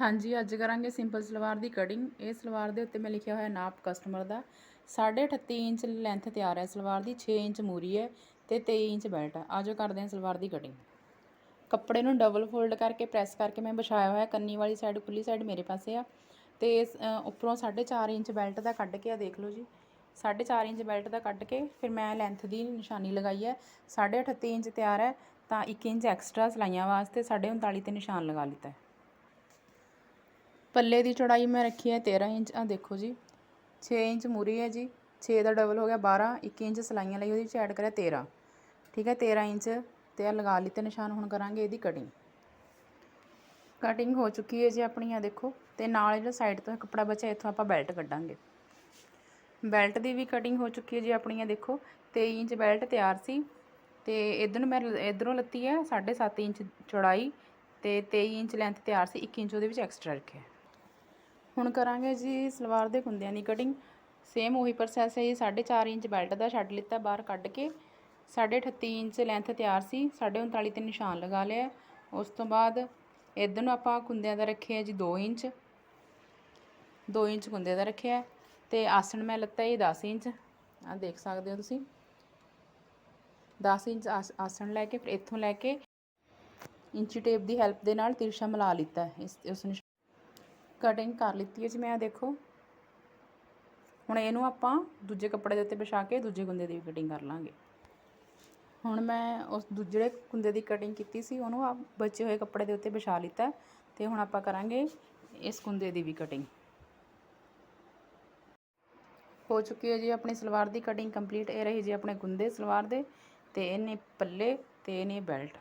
ਹਾਂਜੀ ਅੱਜ ਕਰਾਂਗੇ ਸਿੰਪਲ ਸਲਵਾਰ ਦੀ ਕਟਿੰਗ ਇਹ ਸਲਵਾਰ ਦੇ ਉੱਤੇ ਮੈਂ ਲਿਖਿਆ ਹੋਇਆ ਨਾਪ ਕਸਟਮਰ ਦਾ। 38.5 ਇੰਚ ਲੈਂਥ ਤਿਆਰ ਹੈ ਸਲਵਾਰ ਦੀ 6 ਇੰਚ ਮੂਰੀ ਹੈ ਤੇ 23 ਇੰਚ ਬੈਲਟ ਹੈ। ਆਜੋ ਕਰਦੇ ਹਾਂ ਸਲਵਾਰ ਦੀ ਕਟਿੰਗ ਕੱਪੜੇ ਨੂੰ ਡਬਲ ਫੋਲਡ ਕਰਕੇ ਪ੍ਰੈਸ ਕਰਕੇ ਮੈਂ ਵਿਛਾਇਆ ਹੋਇਆ ਕੰਨੀ ਵਾਲੀ ਸਾਈਡ ਖੁੱਲੀ ਸਾਈਡ ਮੇਰੇ ਪਾਸੇ ਆ। ਤੇ ਇਸ, ਅ, ਉੱਪਰੋਂ 4.5 ਇੰਚ ਬੈਲਟ ਦਾ ਕੱਢ ਕੇ ਆ ਦੇਖ ਲਓ ਜੀ। 4.5 ਇੰਚ ਬੈਲਟ ਦਾ ਕੱਢ ਕੇ ਫਿਰ ਮੈਂ ਲੈਂਥ ਦੀ ਨਿਸ਼ਾਨੀ ਲਗਾਈ ਹੈ। 38 ਇੰਚ ਤਿਆਰ ਹੈ ਤਾਂ 1 ਇੰਚ ਐਕਸਟਰਾ ਸਲਾਈਆਂ ਵਾਸਤੇ 39.5 ਤੇ ਨਿਸ਼ਾਨ ਲਗਾ ਲਿੱਤਾ ਹੈ। ਪੱਲੇ ਦੀ ਚੌੜਾਈ ਮੈਂ ਰੱਖੀ ਹੈ 13 ਇੰਚ ਆ ਦੇਖੋ ਜੀ 6 ਇੰਚ ਮੂਰੀ ਹੈ ਜੀ 6 ਦਾ ਡਬਲ ਹੋ ਗਿਆ 12 1 ਇੰਚ ਸਲਾਈਆਂ ਲਈ ਉਹਦੇ ਵਿੱਚ ਐਡ ਕਰਿਆ 13 ਠੀਕ ਹੈ 13 ਇੰਚ ਤੇ ਆ ਲਗਾ ਲਿੱਤੇ ਨਿਸ਼ਾਨ ਹੁਣ ਕਰਾਂਗੇ ਇਹਦੀ ਕਟਿੰਗ ਕਟਿੰਗ ਹੋ ਚੁੱਕੀ ਹੈ ਜੀ ਆਪਣੀ ਆ ਦੇਖੋ, ਤੇ ਨਾਲ ਜਿਹੜਾ ਸਾਈਡ ਤੋਂ ਕੱਪੜਾ ਬਚਿਆ, ਇੱਥੋਂ ਆਪਾਂ ਬੈਲਟ ਕੱਢਾਂਗੇ। ਬੈਲਟ ਦੀ ਵੀ ਕਟਿੰਗ ਹੋ ਚੁੱਕੀ ਹੈ ਜੀ ਆਪਣੀ ਆ ਦੇਖੋ 23 ਇੰਚ ਬੈਲਟ ਤਿਆਰ ਸੀ, ਤੇ ਇਧਰ ਨੂੰ ਮੈਂ, ਇਧਰੋਂ ਲੱਤੀ ਹੈ 7.5 ਇੰਚ ਚੌੜਾਈ ਤੇ 23 ਇੰਚ ਲੈਂਥ ਤਿਆਰ ਸੀ 1 ਇੰਚ ਉਹਦੇ ਵਿੱਚ ਐਕਸਟਰਾ ਰੱਖਿਆ। ਹੁਣ ਕਰਾਂਗੇ ਜੀ ਸਲਵਾਰ ਦੇ ਕੁੰਦਿਆਂ ਦੀ ਕਟਿੰਗ ਸੇਮ ਉਹੀ ਪ੍ਰੋਸੈਸ ਹੈ ਜੀ 4.5 ਇੰਚ ਬੈਲਟ ਦਾ ਛੱਡ ਲਿੱਤਾ ਬਾਹਰ ਕੱਢ ਕੇ। 38 ਇੰਚ ਲੈਂਥ ਤਿਆਰ ਸੀ 39.5 ਤੇ ਨਿਸ਼ਾਨ ਲਗਾ ਲਿਆ। ਉਸ ਤੋਂ ਬਾਅਦ ਇਧਰ ਨੂੰ ਆਪਾਂ ਕੁੰਦਿਆਂ ਦਾ ਰੱਖਿਆ ਜੀ 2 ਇੰਚ। 2 ਇੰਚ ਕੁੰਦੇ ਦਾ ਰੱਖਿਆ ਤੇ ਆਸਣ ਮੈਂ ਲੱਤਾ ਇਹ 10 ਇੰਚ। ਆ ਦੇਖ ਸਕਦੇ ਹੋ ਤੁਸੀਂ। 10 ਇੰਚ ਆਸ- ਆਸਣ ਲੈ ਕੇ, ਫਿਰ ਇੱਥੋਂ ਲੈ ਕੇ ਇੰਚੀ ਟੇਪ ਦੀ ਹੈਲਪ ਦੇ ਨਾਲ ਤਿਰਸ਼ਾ ਮਿਲਾ ਲਿੱਤਾ ਇਸ, ਉਸ ਨਿਸ਼ਾਨ ਕਟਿੰਗ ਕਰ ਲਿੱਤੀ ਹੈ ਜੀ ਮੈਂ, ਦੇਖੋ। ਹੁਣ ਇਹਨੂੰ ਆਪਾਂ ਦੂਜੇ ਕੱਪੜੇ ਦੇ ਉੱਤੇ ਵਿਛਾ ਕੇ ਦੂਜੇ ਗੁੰਦੇ ਦੀ ਵੀ ਕਟਿੰਗ ਕਰ ਲਾਂਗੇ। ਹੁਣ ਮੈਂ ਉਸ ਦੂਜੇ ਕੁੰਦੇ ਦੀ ਕਟਿੰਗ ਕੀਤੀ ਸੀ, ਉਹਨੂੰ ਆ ਬਚੇ ਹੋਏ ਕੱਪੜੇ ਦੇ ਉੱਤੇ ਵਿਛਾ ਲਿੱਤਾ ਤੇ ਹੁਣ ਆਪਾਂ ਕਰਾਂਗੇ ਇਸ ਕੁੰਦੇ ਦੀ ਵੀ ਕਟਿੰਗ ਹੋ ਚੁੱਕੀ ਹੈ ਜੀ ਆਪਣੀ ਸਲਵਾਰ ਦੀ ਕਟਿੰਗ ਕੰਪਲੀਟ ਇਹ ਰਹੀ ਜੀ ਆਪਣੇ ਗੁੰਦੇ ਸਲਵਾਰ ਦੇ ਤੇ ਇਹਨੇ ਪੱਲੇ ਤੇ ਇਹਨੇ ਬੈਲਟ